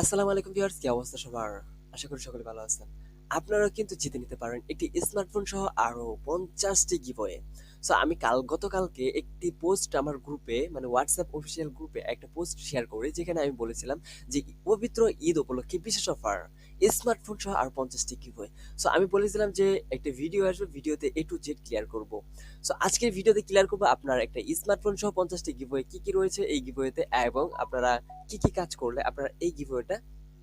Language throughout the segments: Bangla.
আসসালামু আলাইকুম ভিউয়ার্স, কি অবস্থা সবার? আশা করি সকলে ভালো আছেন। আপনারা কিন্তু জিতে নিতে পারেন একটি স্মার্টফোন সহ আরও পঞ্চাশটি গিভওয়ে সো আমি কাল, গতকালকে একটি পোস্ট আমার গ্রুপে মানে হোয়াটসঅ্যাপ অফিসিয়াল গ্রুপে একটা পোস্ট শেয়ার করি, যেখানে আমি বলেছিলাম যে, পবিত্র ঈদ উপলক্ষে বিশেষ অফার স্মার্টফোন সহ আর পঞ্চাশটি গিভওয়ে সো আমি বলেছিলাম যে একটা ভিডিও আসবে ভিডিওতে এ টু জেড ক্লিয়ার করব। সো আজকের ভিডিওতে ক্লিয়ার করব আপনার একটা স্মার্টফোন সহ পঞ্চাশটি গিভওয়ে কী কী রয়েছে এই গিভওয়েতে এবং আপনারা কি কি কাজ করলে আপনারা এই গিভওয়েটা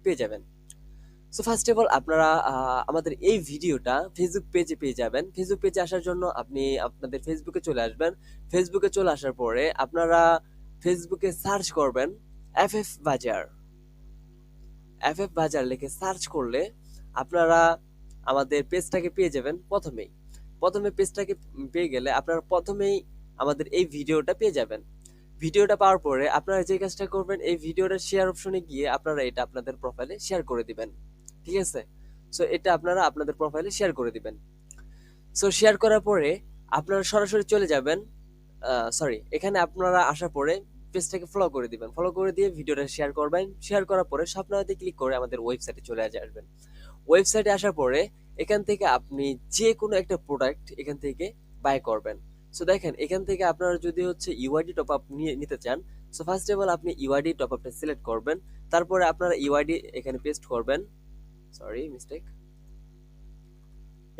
পেয়ে যাবেন। সো ফার্স্ট অফ অল আপনারা আমাদের এই ভিডিওটা ফেসবুক পেজে পেয়ে যাবেন। ফেসবুক পেজে আসার জন্য আপনি আপনাদের ফেসবুকে চলে আসবেন। ফেসবুকে চলে আসার পরে আপনারা ফেসবুকে সার্চ করবেন F F Bazar F F Bazar লিখে সার্চ করলে আপনারা আমাদের পেজটাকে পেয়ে যাবেন প্রথমেই। প্রথমে পেজটাকে পেয়ে গেলে আপনারা প্রথমেই আমাদের এই ভিডিওটা পেয়ে যাবেন। ভিডিওটা পাওয়ার পরে আপনারা যে কাজটা করবেন, এই ভিডিওটা শেয়ার অপশনে গিয়ে আপনারা এটা আপনাদের প্রোফাইলে শেয়ার করে দিবেন। ঠিক আছে? সো এটা আপনারা আপনাদের প্রোফাইলে শেয়ার করে দিবেন। সো শেয়ার করার পরে আপনারা সরাসরি চলে যাবেন সরি এখানে আপনারা আসার পরে পেজটাকে ফলো করে দিবেন। ফলো করে দিয়ে ভিডিওটা শেয়ার করবেন। শেয়ার করার পরে স্বপ্নাতে ক্লিক করে আমাদের ওয়েবসাইটে চলে আসবেন। ওয়েবসাইটে আসার পরে এখান থেকে আপনি যে কোনো একটা প্রোডাক্ট এখান থেকে বাই করবেন। সো দেখেন, এখান থেকে আপনারা যদি হচ্ছে ইউআইডি টপ আপ নিয়ে নিতে চান সো ফার্স্ট অফ অল আপনি ইউআইডি টপ আপটা সিলেক্ট করবেন। তারপরে আপনারা ইউআইডি এখানে পেস্ট করবেন। সরি মিস্টেক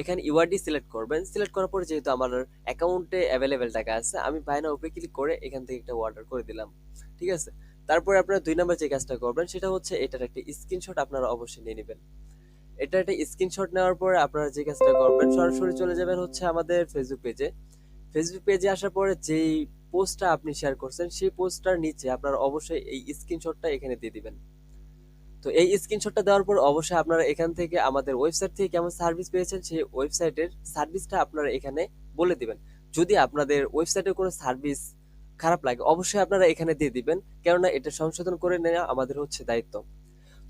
এখানে ইউআইডি সিলেক্ট করবেন। সিলেক্ট করার পরে যেহেতু আমার অ্যাকাউন্টে অ্যাভেলেবেল টাকা আছে, আমি বাইনা উপরে ক্লিক করে এখান থেকে একটা অর্ডার করে দিলাম। ঠিক আছে? তারপরে আপনারা দুই নাম্বার যে কাজটা করবেন, সেটা হচ্ছে এটার একটা স্ক্রিনশট আপনারা অবশ্যই নিয়ে নেবেন। এটা একটা স্ক্রিনশট নেওয়ার পরে আপনারা যে কাজটা করবেন, সরাসরি চলে যাবেন হচ্ছে আমাদের ফেসবুক পেজে ফেসবুক পেজে আসার পরে যেই পোস্টটা আপনি শেয়ার করছেন, সেই পোস্টটার নিচে আপনারা অবশ্যই এই স্ক্রিনশটটা এখানে দিয়ে দিবেন। তো এই স্ক্রিনশটটা দেওয়ার পর অবশ্যই আপনারা এখান থেকে আমাদের ওয়েবসাইট থেকে কেমন সার্ভিস পেয়েছেন সেই ওয়েবসাইটের সার্ভিসটা আপনারা এখানে বলে দিবেন। যদি আপনাদের ওয়েবসাইটের কোনো সার্ভিস খারাপ লাগে, অবশ্যই আপনারা এখানে দিয়ে দিবেন, কেননা এটা সংশোধন করে নেওয়া আমাদের হচ্ছে দায়িত্ব।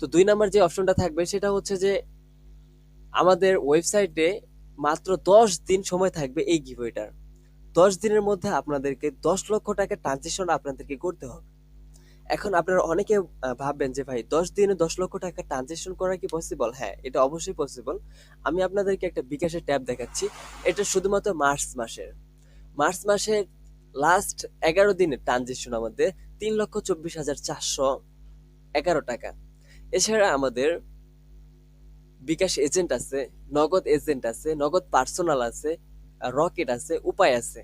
তো দুই নাম্বার যে অপশনটা থাকবে সেটা হচ্ছে যে আমাদের ওয়েবসাইটে মাত্র দশ দিন সময় থাকবে এই গিভওয়েটার দশ দিনের মধ্যে আপনাদেরকে দশ লক্ষ টাকা ট্রানজেকশন আপনাদেরকে করতে হবে। এখন আপনারা অনেকে ভাববেন যে, ভাই, দশ দিনে দশ লক্ষ টাকা ট্রানজেকশন করা কি পসিবল হ্যাঁ এটা অবশ্যই পসিবল আমি আপনাদেরকে একটা বিকাশের ট্যাব দেখাচ্ছি। এটা শুধুমাত্র মার্চ মাসের। মার্চ মাসের লাস্ট এগারো দিনের ট্রানজেকশন আমাদের তিন লক্ষ চব্বিশ হাজার চারশো এগারো টাকা। এছাড়া আমাদের বিকাশ এজেন্ট আছে, নগদ এজেন্ট আছে, নগদ পার্সোনাল আছে রকেট আছে, উপায় আছে।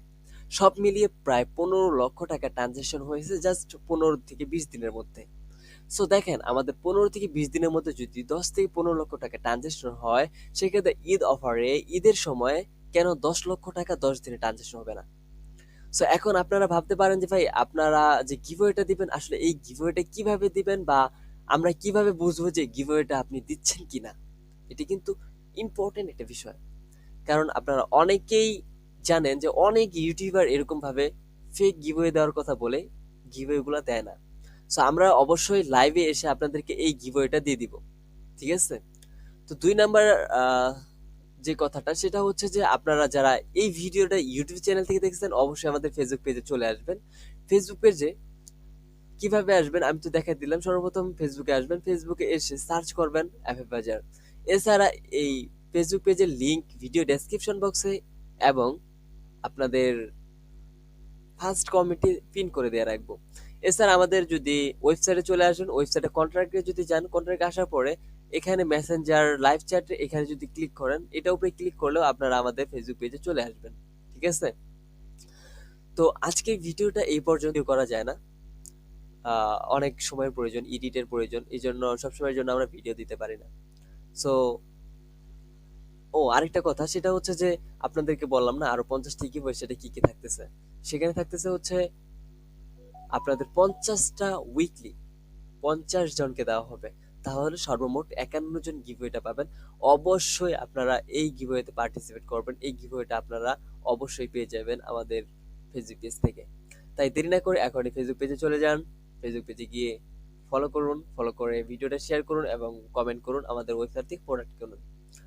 সব মিলিয়ে প্রায় পনেরো লক্ষ টাকা ট্রানজেকশন হয়েছে জাস্ট পনেরো থেকে বিশ দিনের মধ্যে। সো দেখেন, আমাদের পনেরো থেকে বিশ দিনের মধ্যে যদি দশ থেকে পনেরো লক্ষ টাকা ট্রানজেকশন হয়, সেক্ষেত্রে ঈদ অফারে ঈদের সময় কেন দশ লক্ষ টাকা দশ দিনে ট্রানজেকশন হবে না? সো এখন আপনারা ভাবতে পারেন যে ভাই, আপনারা যে গিভওয়েটা দিবেন, আসলে এই গিভওয়েটা কীভাবে দিবেন বা আমরা কীভাবে বুঝব যে গিভওয়েটা আপনি দিচ্ছেন কিনা? এটি কিন্তু ইম্পর্টেন্ট একটা বিষয়। কারণ আপনারা অনেকেই জানেন যে অনেক ইউটিউবার এরকম ভাবে ফেক গিভওয়ে দেওয়ার কথা বলে গিভওয়েগুলো দেয় না। সো আমরা অবশ্যই লাইভে এসে আপনাদেরকে এই গিভওয়েটা দিয়ে দিব। ঠিক আছে? তো দুই নাম্বার যে কথাটা, সেটা হচ্ছে যে আপনারা যারা এই ভিডিওটা ইউটিউব চ্যানেল থেকে দেখছেন, অবশ্যই আমাদের ফেসবুক পেজে চলে আসবেন। ফেসবুক পেজে কীভাবে আসবেন, আমি তো দেখাই দিলাম। সর্বপ্রথম ফেসবুকে আসবেন। ফেসবুকে এসে সার্চ করবেন অ্যাপে বাজার এছাড়া এই ফেসবুক পেজের লিংক ভিডিও ডেসক্রিপশন বক্সে এবং আপনাদের ফার্স্ট কমিটি পিন করে দেওয়া রাখব। এছাড়া আমাদের যদি ওয়েবসাইটে চলে আসেন ওয়েবসাইটে কন্ট্রাক্টে যদি যান কন্ট্রাক্ট আসার পরে এখানে মেসেঞ্জার লাইভ চ্যাটে এখানে যদি ক্লিক করেন, এটার উপরে ক্লিক করলেও আপনারা আমাদের ফেসবুক পেজে চলে আসবেন। ঠিক আছে? তো আজকের ভিডিওটা এই পর্যন্ত করা যায় না। অনেক সময়ের প্রয়োজন এডিটের প্রয়োজন এই জন্য সবসময়ের জন্য আমরা ভিডিও দিতে পারি না। সো ও, আরেকটা কথা, সেটা হচ্ছে যে আপনাদেরকে বললাম না, আরও পঞ্চাশটি বই, সেটা কি কি থাকতেছে? সেখানে থাকতেছে হচ্ছে আপনাদের পঞ্চাশটা উইকলি পঞ্চাশ জনকে দেওয়া হবে। তাহলে সর্বমোট একান্ন জন গিভওয়েটা পাবেন। অবশ্যই আপনারা এই গিভওয়েতে পার্টিসিপেট করবেন। এই গিভওয়েটা আপনারা অবশ্যই পেয়ে যাবেন আমাদের ফেসবুক পেজ থেকে। তাই দেরি না করে এখনই ফেসবুক পেজে চলে যান। ফেসবুক পেজে গিয়ে ফলো করুন ফলো করে ভিডিওটা শেয়ার করুন এবং কমেন্ট করুন আমাদের ওয়েবসাইট থেকে প্রোডাক্ট কিনুন।